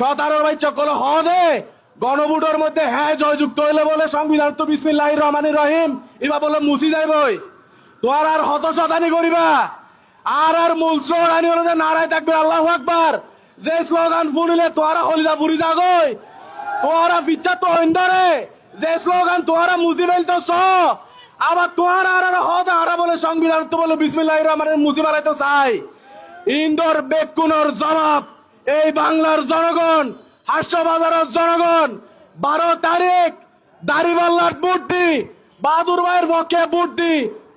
সতারোর ভাই চকল হ দে। গণভোটের মধ্যে হ্যাঁ জয়যুক্ত হইলে বলে, সংবিধান তো বিসমিল্লাহ রহমানির রহিম। এবার বলে, মুছি যাইবই তোর আর হত শতানি করিবা। আর আর মূল স্লোগান হলো যে, নারায় থাকবে আল্লাহ আকবার। যে স্লোগান ফুরিলে তোরা হলিদা ফুরি যাগই। তোরা ফিচ্ছা তো হইন্দরে যে স্লোগান তোরা মুজি ফেলতো স। আবার তোরা আর আর হদ আরা বলে, সংবিধান তো বলে বিসমিল্লাহ রহমানের মুজি তো চাই। ইন্দোর বেকুনর জবাব। এই বাংলার জনগণ হাস্যবাজারের জনগণ, বারো তারিখ দাড়িপাল্লার বুদ্ধি বাহাদুর ভাইয়ের পক্ষে বুদ্ধি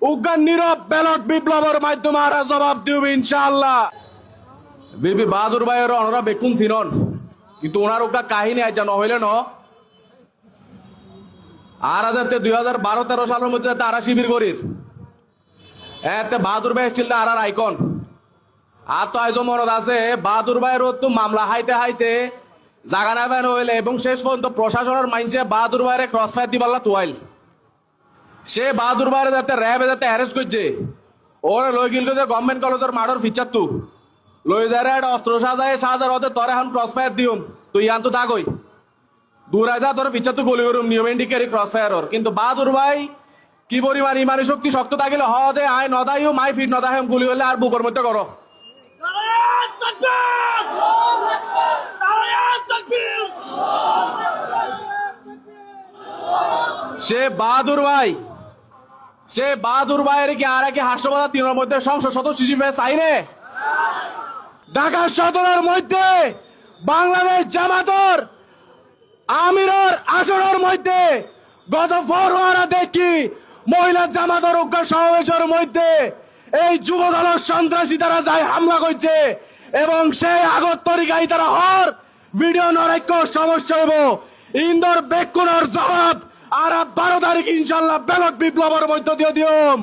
উজ্ঞান নীরব ব্যালট বিপ্লবের মাধ্যমে আরা জবাব দিবে ইনশাআল্লাহ। বিবি বাহাদুর ভাইয়ের অনরা বেকুন ফিরন। কিন্তু ওনার ওকা কাহিনী আজ জানো হইলে ন? আর হাজার দুই হাজার বারো তেরো সালের মধ্যে তারা শিবির করির এতে বাহাদুর ভাই এসেছিল আর আইকন আর তো আইজ মনত আছে। বাহাদুর ভাইয়ের তো মামলা হাইতে হাইতে জাগা না বেন এবং শেষ পর্যন্ত প্রশাসনের মাইনছে বাহাদুর ভাইয়ের ক্রস ফায়ার দিবাল্লা তুয়াইল সে বাহাদুর ভাইয়ের যাতে র্যাবে যাতে অ্যারেস্ট করছে, ওর লই গিল যে গভর্নমেন্ট কলেজের মাঠর ফিচার তু। লই যারে একটা অস্ত্র সাজায়, সাজার হতে তোর এখন ক্রস ফায়ার দিউম। তুই ইয়ান তো দাগই দূর আয় যা, তোর ফিচার তো গলি করুম নিয়ম ইন্ডিকেরি ক্রস ফায়ারর কিন্তু বাহাদুর ভাই কি পরিমাণ ইমানি শক্তি শক্ত থাকিলে হ দে, আয় নদাইও, মাই ফিট নদাহেম গুলি হলে আর বুকের মধ্যে করো সে বাহাদুর ভাই, সে বাহাদুর ভাইয়ের কি আর কি হাস্যবাদা তিনের মধ্যে সংসদ সদস্য হিসেবে চাইনে ঢাকা সদরের মধ্যে বাংলাদেশ জামাতর আমিরর আসরের মধ্যে গত ফরওয়ারা দেখি মহিলা জামাতর উগ্র সমাবেশের মধ্যে এই যুব দলের সন্ত্রাসী তারা যায় হামলা করছে। এবং সেই আগত তরিকায় তারা হর ভিডিও নৈক্য সমস্যা হইব। ইন্দোর বেকুনর জবাব আর বারো তারিখ ইনশাল্লাহ বেলক বিপ্লবের মধ্য দিয়ে দিয়ম।